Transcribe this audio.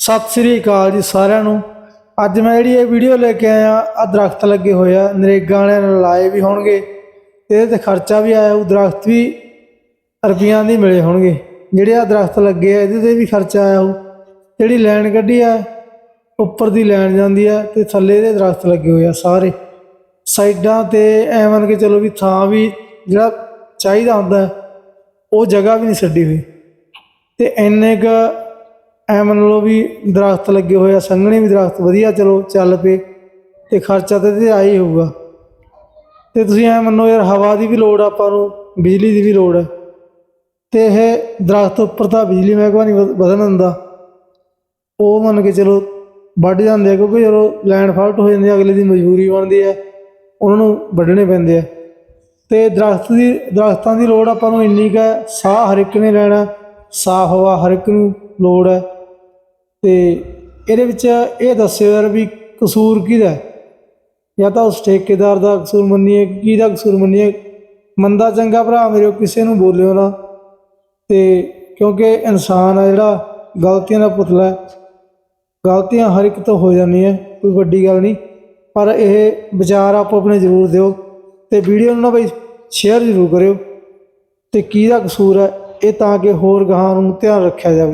ਸਤਿ ਸ੍ਰੀ ਅਕਾਲ ਜੀ ਸਾਰਿਆਂ ਨੂੰ। ਅੱਜ ਮੈਂ ਜਿਹੜੀ ਇਹ ਵੀਡੀਓ ਲੈ ਕੇ ਆਇਆ ਆ ਦਰਖਤ ਲੱਗੇ ਹੋਏ ਆ, ਨਰੇਗਾ ਵਾਲਿਆਂ ਨੇ ਲਾਏ ਵੀ ਹੋਣਗੇ। ਤੇ ਇਹਦੇ ਤੇ ਖਰਚਾ ਵੀ ਆਇਆ, ਉਹ ਦਰਖਤ ਵੀ ਰੁਪਈਆਂ ਦੀ ਮਿਲੇ ਹੋਣਗੇ। ਜਿਹੜੇ ਆ ਦਰਖਤ ਲੱਗੇ ਆ, ਇਹਦੇ ਤੇ ਵੀ ਖਰਚਾ ਆਇਆ ਉਹ ਜਿਹੜੀ ਲਾਈਨ ਕੱਢੀ ਆ, ਉੱਪਰ ਦੀ ਲਾਈਨ ਜਾਂਦੀ ਆ, ਤੇ ਥੱਲੇ ਦੇ ਦਰਖਤ ਲੱਗੇ ਹੋਏ ਆ ਸਾਰੇ। ਸਾਈਡਾਂ ਤੇ ਐ ਕਿ ਚਲੋ ਵੀ ਥਾਂ ਵੀ ਜਿਹੜਾ ਚਾਹੀਦਾ ਹੁੰਦਾ, ਉਹ ਜਗ੍ਹਾ ਵੀ ਨਹੀਂ ਛੱਡੀ ਹੋਈ। ਤੇ ਇੰਨੇ ਕ ਐ ਮੰਨ ਲਓ ਵੀ ਦਰਖਤ ਲੱਗੇ ਹੋਏ ਆ, ਸੰਘਣੇ ਵੀ ਦਰਖਤ, ਵਧੀਆ ਚਲੋ, ਚੱਲ ਪਏ ਤੇ ਖਰਚਾ ਤਾਂ ਇਹਦੇ ਆ ਹੀ ਹੋਊਗਾ। ਤੇ ਤੁਸੀਂ ਐ ਮੰਨੋ ਯਾਰ, ਹਵਾ ਦੀ ਵੀ ਲੋੜ ਆਪਾਂ ਨੂੰ, ਬਿਜਲੀ ਦੀ ਵੀ ਲੋੜ ਹੈ ਤੇ ਇਹ ਦਰਖਤ ਉੱਪਰ ਤਾਂ ਬਿਜਲੀ ਮਹਿਕਮਾ ਨਹੀਂ ਵਧ- ਵਧਣ ਦਿੰਦਾ। ਉਹ ਮੰਨ ਕੇ ਚਲੋ ਵੱਢ ਜਾਂਦੇ ਆ, ਕਿਉਂਕਿ ਜਦੋਂ ਲੈਂਡ ਫਾਲਟ ਹੋ ਜਾਂਦੀ ਆ, ਅਗਲੇ ਦੀ ਮਜਬੂਰੀ ਬਣਦੀ ਹੈ ਉਹਨਾਂ ਨੂੰ ਵੱਢਣੇ ਪੈਂਦੇ ਆ। ਤੇ ਦਰਖਤ ਦੀ, ਦਰਖਤਾਂ ਦੀ ਲੋੜ ਆਪਾਂ ਨੂੰ ਇੰਨੀ ਕੁ ਹੈ ਸਾਹ ਹਰ ਇੱਕ ਨੇ ਲੈਣਾ ਸਾਫ਼ ਹਵਾ ਹਰ ਇੱਕ ਨੂੰ ਲੋੜ ਹੈ ਤੇ ਇਹਦੇ ਵਿੱਚ ਇਹ ਦੱਸਿਓ ਯਾਰ ਵੀ ਕਸੂਰ ਕਿਹਦਾ ਜਾਂ ਤਾਂ ਉਸ ਠੇਕੇਦਾਰ ਦਾ ਕਸੂਰ ਮੰਨੀਏ ਕਿਹਦਾ ਕਸੂਰ ਮੰਨੀਏ? ਮੰਦਾ ਚੰਗਾ ਭਰਾ ਮੇਰੇ ਕਿਸੇ ਨੂੰ ਬੋਲਿਓ ਨਾ। ਤੇ ਕਿਉਂਕਿ ਇਨਸਾਨ ਆ ਜਿਹੜਾ, ਗਲਤੀਆਂ ਦਾ ਪੁਤਲਾ ਹੈ। ਗਲਤੀਆਂ ਹਰ ਇੱਕ ਤੋਂ ਹੋ ਜਾਂਦੀਆਂ ਕੋਈ ਵੱਡੀ ਗੱਲ ਨਹੀਂ। ਪਰ ਇਹ ਵਿਚਾਰ ਆਪੋ ਆਪਣੇ ਜ਼ਰੂਰ ਦਿਓ ਤੇ ਵੀਡੀਓ ਨੂੰ ਨਾ ਬਈ ਸ਼ੇਅਰ ਜ਼ਰੂਰ ਕਰਿਓ। ਤੇ ਕਿਹਦਾ ਕਸੂਰ ਹੈ, ਇਹ ਤਾਂ ਕਿ ਹੋਰ ਗਾਹਾਂ ਨੂੰ ਧਿਆਨ ਰੱਖਿਆ ਜਾਵੇ।